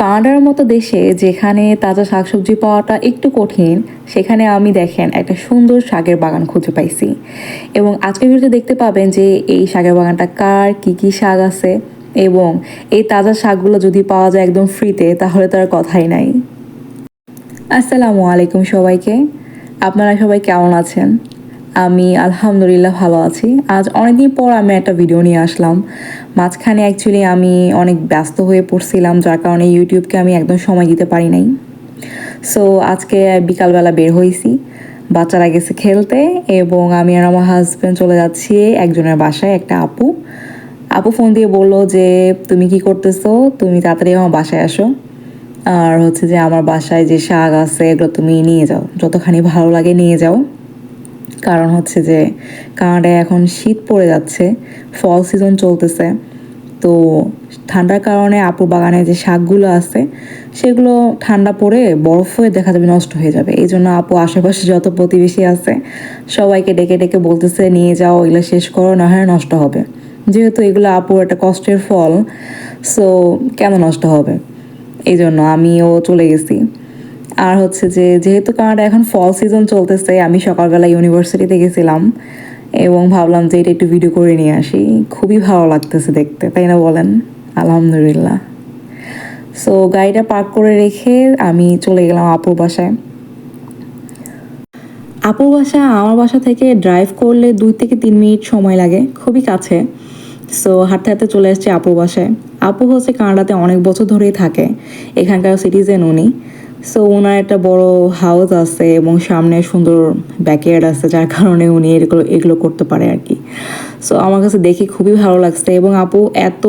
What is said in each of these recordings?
কানাডার মতো দেশে যেখানে তাজা শাকসবজি পাওয়াটা একটু কঠিন, সেখানে আমি দেখেন একটা সুন্দর শাকের বাগান খুঁজে পাইছি। এবং আজকের ভিডিওতে দেখতে পাবেন যে এই শাকের বাগানটা কার, কি কি শাক আছে এবং এই তাজা শাকগুলো যদি পাওয়া যায় একদম ফ্রিতে, তাহলে তার কথাই নাই। আসসালামু আলাইকুম সবাইকে। আপনারা সবাই কেমন আছেন? আমি আলহামদুলিল্লাহ ভালো আছি। আজ অনেকদিন পর আমি একটা ভিডিও নিয়ে আসলাম। মাঝখানে অ্যাকচুয়ালি আমি অনেক ব্যস্ত হয়ে পড়ছিলাম, যার কারণে ইউটিউবকে আমি একদম সময় দিতে পারি নাই। সো আজকে বিকালবেলা বের হয়েছি, বাচ্চারা গেছে খেলতে এবং আমি আর আমার হাজব্যান্ড চলে যাচ্ছি একজনের বাসায়, একটা আপু। আপু ফোন দিয়ে বলল যে, তুমি কি করতেছো? তুমি তাড়াতাড়ি আমার বাসায় আসো। আর হচ্ছে যে, আমার বাসায় যে শাক আছে, এগুলো তুমি নিয়ে যাও। যতখানি ভালো লাগে নিয়ে যাও। কারণ হচ্ছে যে কানাডায় এখন শীত পড়ে যাচ্ছে ফল সিজন চলতেছে। তো ঠান্ডার কারণে আপু বাগানে যে শাকগুলো আছে, সেগুলো ঠান্ডা পড়ে বরফ হয়ে দেখা যাবে নষ্ট হয়ে যাবে। এই জন্য আপু আশেপাশে যত প্রতিবেশী আছে, সবাইকে ডেকে ডেকে বলতেছে, নিয়ে যাও, এগুলো শেষ করো, না হয় নষ্ট হবে। যেহেতু এগুলো আপুর একটা কষ্টের ফল সো কেন নষ্ট হবে? এই জন্য আমিও চলে গেছি। আর হচ্ছে যে, যেহেতু কানাডা এখন ফল সিজন চলতেছে, আমি সকালবেলা ইউনিভার্সিটিতে গেছিলাম এবং ভাবলাম যে এটা একটু ভিডিও করে নিয়ে আসি। খুবই ভালো লাগতেছে দেখতে, তাই না বলেন? আলহামদুলিল্লাহ। সো গাড়িটা পার্ক করে রেখে আমি চলে গেলাম আপুর বাসায়। আপুর বাসা আমার বাসা থেকে ড্রাইভ করলে দুই থেকে তিন মিনিট সময় লাগে, খুবই কাছে। সো হাঁটতে হাঁটতে চলে আসছে আপুর বাসায়। আপু হচ্ছে কানাডাতে অনেক বছর ধরেই থাকে, এখানকার সিটিজেন উনি। সো ওনার একটা বড় হাউস আছে এবং সামনে সুন্দর ব্যাকয়ার্ড আছে, যার কারণে উনি এগুলো এগুলো করতে পারে আর কি সো আমার কাছে দেখে খুবই ভালো লাগছে এবং আপু এত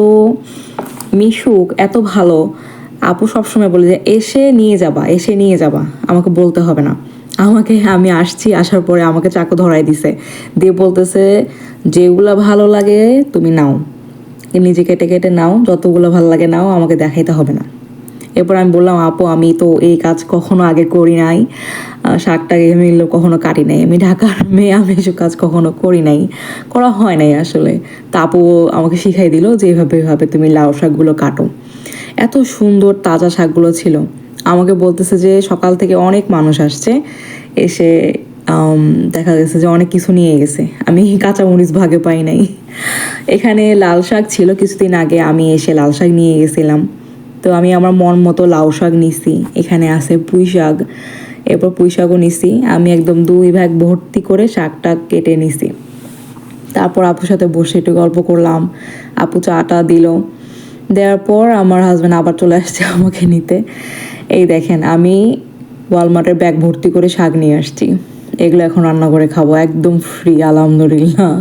মিশুক, এত ভালো। আপু সবসময় বলে যে, এসে নিয়ে যাবা, এসে নিয়ে যাবা। আমাকে বলতে হবে না। আমাকে, আমি আসছি, আসার পরে আমাকে চাকু ধরাই দিছে। দিয়ে বলতেছে, যেগুলা ভালো লাগে তুমি নাও। নিজে কেটে কেটে নাও, যতগুলো ভালো লাগে নাও, আমাকে দেখাইতে হবে না। এরপর আমি বললাম, আপু, আমি তো এই কাজ কখনো আগে করি নাই। শাকটাকে আমি কখনো কাটি নাই। আমি ঢাকার মেয়ে, আমি এসব কাজ কখনো করি নাই। করা হয় নাই আসলে। তা আপু আমাকে শিখাই দিল যে, এভাবে এভাবে তুমি লাউ শাকগুলো কাটো। এত সুন্দর তাজা শাকগুলো ছিল। আমাকে বলতেছে যে, সকাল থেকে অনেক মানুষ আসছে। এসে দেখা গেছে যে অনেক কিছু নিয়ে গেছে। আমি কাঁচামরিচ ভাগে পাই নাই। এখানে লাল শাক ছিল, কিছুদিন আগে আমি এসে লাল শাক নিয়ে গেছিলাম। তো আমি আমার মন মতো লাউ শাক নিছি। এখানে আছে পুঁই শাক। এরপর পুঁই শাকও নিছি। আমি একদম দুই ভাগ ভর্তি করে শাকটা কেটে নিছি। তারপর আপুর সাথে বসে একটু গল্প করলাম। আপু চাটা দিল। দেওয়ার পর আমার হাজব্যান্ড আবার চলে আসছে আমাকে নিতে। এই দেখেন, আমি ওয়ালমার্টের ব্যাগ ভর্তি করে শাক নিয়ে আসছি। এগুলো এখন রান্না করে খাব। একদম ফ্রি আলহামদুলিল্লাহ।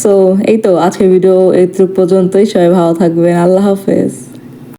সো এই তো আজকের ভিডিও এই পর্যন্তই। সবাই ভালো থাকবেন। আল্লাহ হাফেজ।